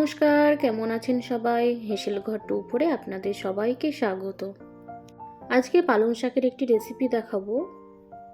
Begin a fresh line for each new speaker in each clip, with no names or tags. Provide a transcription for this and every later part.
নমস্কার, কেমন আছেন সবাই? হেসেল ঘর টু উপরে আপনাদের সবাইকে স্বাগত। আজকে পালং শাকের একটি রেসিপি দেখাবো।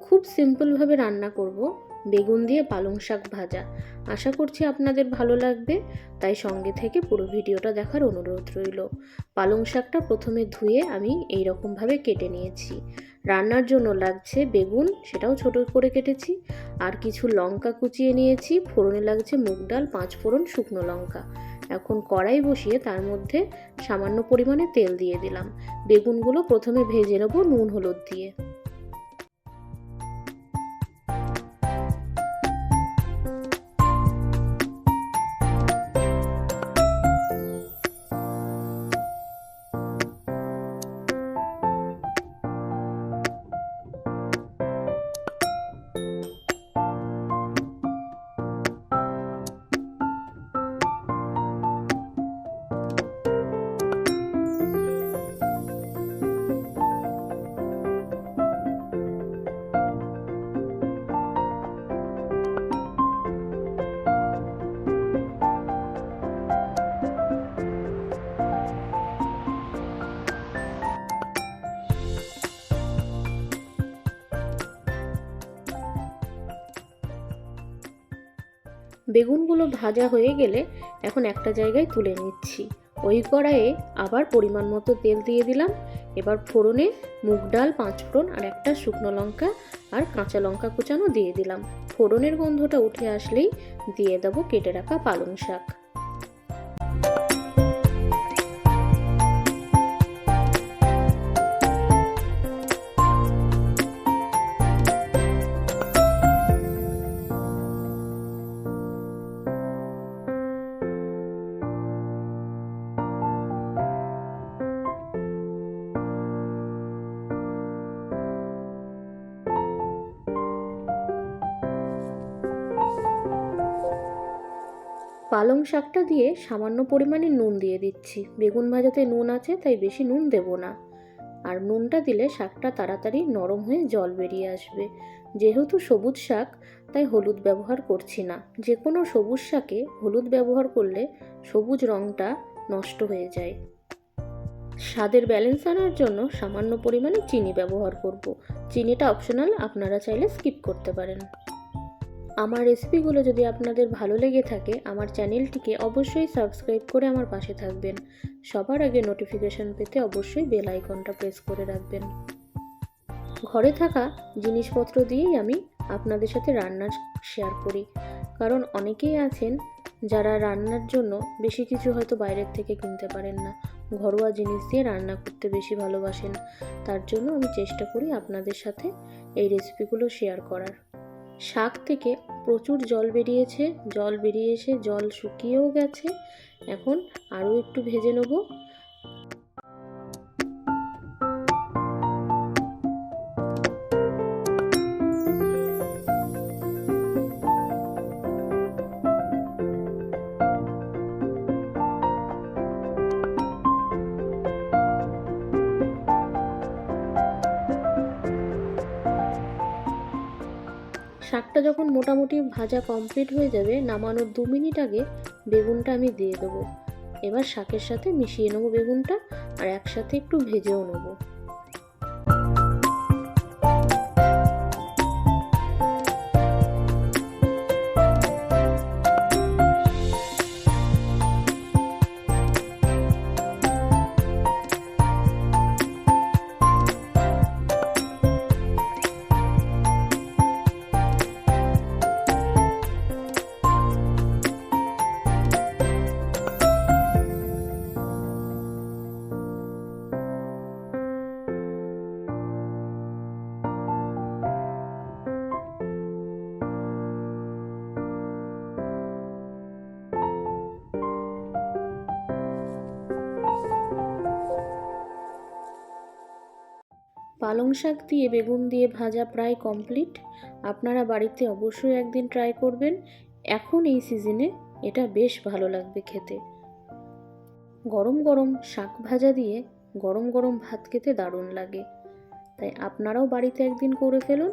খুব সিম্পলভাবে রান্না করব। বেগুন দিয়ে পালং শাক ভাজা। আশা করছি আপনাদের ভালো লাগবে। তাই সঙ্গে থেকে পুরো ভিডিওটা দেখার অনুরোধ রইল। পালং শাকটা প্রথমে ধুয়ে আমি এই রকমভাবে কেটে নিয়েছি। রান্নার জন্য লাগছে বেগুন, সেটাও ছোট করে কেটেছি। আর কিছু লঙ্কা কুচিয়ে নিয়েছি। ফোড়নে লাগছে মুগ ডাল, পাঁচ ফোড়ন শুকনো লঙ্কা। এখন কড়াই বসিয়ে তার মধ্যে সামান্য পরিমাণে তেল দিয়ে দিলাম। বেগুনগুলো প্রথমে ভেজে নেব নুন, হলুদ দিয়ে। বেগুনগুলো ভাজা হয়ে গেলে এখন একটা জায়গায় তুলে নিচ্ছি। ওই কড়াইয়ে আবার পরিমাণ মতো তেল দিয়ে দিলাম। এবার ফোড়নে মুগ ডাল, পাঁচ ফোড়ন আর একটা শুকনো লঙ্কা আর কাঁচা লঙ্কা কুচানো দিয়ে দিলাম। ফোড়নের গন্ধটা উঠে আসলেই দিয়ে দেবো কেটে রাখা পালং শাক। পালং শাকটা দিয়ে সামান্য পরিমাণে নুন দিয়ে দিচ্ছি। বেগুন ভাজাতে নুন আছে, তাই বেশি নুন দেব না। আর নুনটা দিলে শাকটা তাড়াতাড়ি নরম হয়ে জল বেরিয়ে আসবে। যেহেতু সবুজ শাক, তাই হলুদ ব্যবহার করছি না। যে কোনো সবুজ শাকে হলুদ ব্যবহার করলে সবুজ রঙটা নষ্ট হয়ে যায়। স্বাদের ব্যালেন্স আনার জন্য সামান্য পরিমাণে চিনি ব্যবহার করব। চিনিটা অপশনাল, আপনারা চাইলে স্কিপ করতে পারেন। আমার রেসিপিগুলো যদি আপনাদের ভালো লেগে থাকে, আমার চ্যানেলটিকে অবশ্যই সাবস্ক্রাইব করে আমার পাশে থাকবেন। সবার আগে নোটিফিকেশন পেতে অবশ্যই বেল আইকনটা প্রেস করে রাখবেন। ঘরে থাকা জিনিসপত্র দিয়েই আমি আপনাদের সাথে রান্না শেয়ার করি। কারণ অনেকেই আছেন যারা রান্নার জন্য বেশি কিছু হয়তো বাইরের থেকে কিনতে পারেন না। ঘরোয়া জিনিস দিয়ে রান্না করতে বেশি ভালোবাসেন। তার জন্য আমি চেষ্টা করি আপনাদের সাথে এই রেসিপিগুলো শেয়ার করার। শাক থেকে প্রচুর জল বেরিয়েছে, জল বেরিয়ে এসে জল শুকিয়েও গেছে। এখন আরও একটু ভেজে নেব। শাকটা যখন মোটামুটি ভাজা কমপ্লিট হয়ে যাবে, নামানোর দু মিনিট আগে বেগুনটা আমি দিয়ে দেবো। এবার শাকের সাথে মিশিয়ে নেব বেগুনটা, আর একসাথে একটু ভেজেও নেব। পালং শাক দিয়ে বেগুন দিয়ে ভাজা প্রায় কমপ্লিট আপনারা বাড়িতে অবশ্যই একদিন ট্রাই করবেন। এখন এই সিজনে এটা বেশ ভালো লাগবে খেতে। গরম গরম শাক ভাজা দিয়ে গরম গরম ভাত খেতে দারুণ লাগে। তাই আপনারাও বাড়িতে একদিন করে ফেলুন।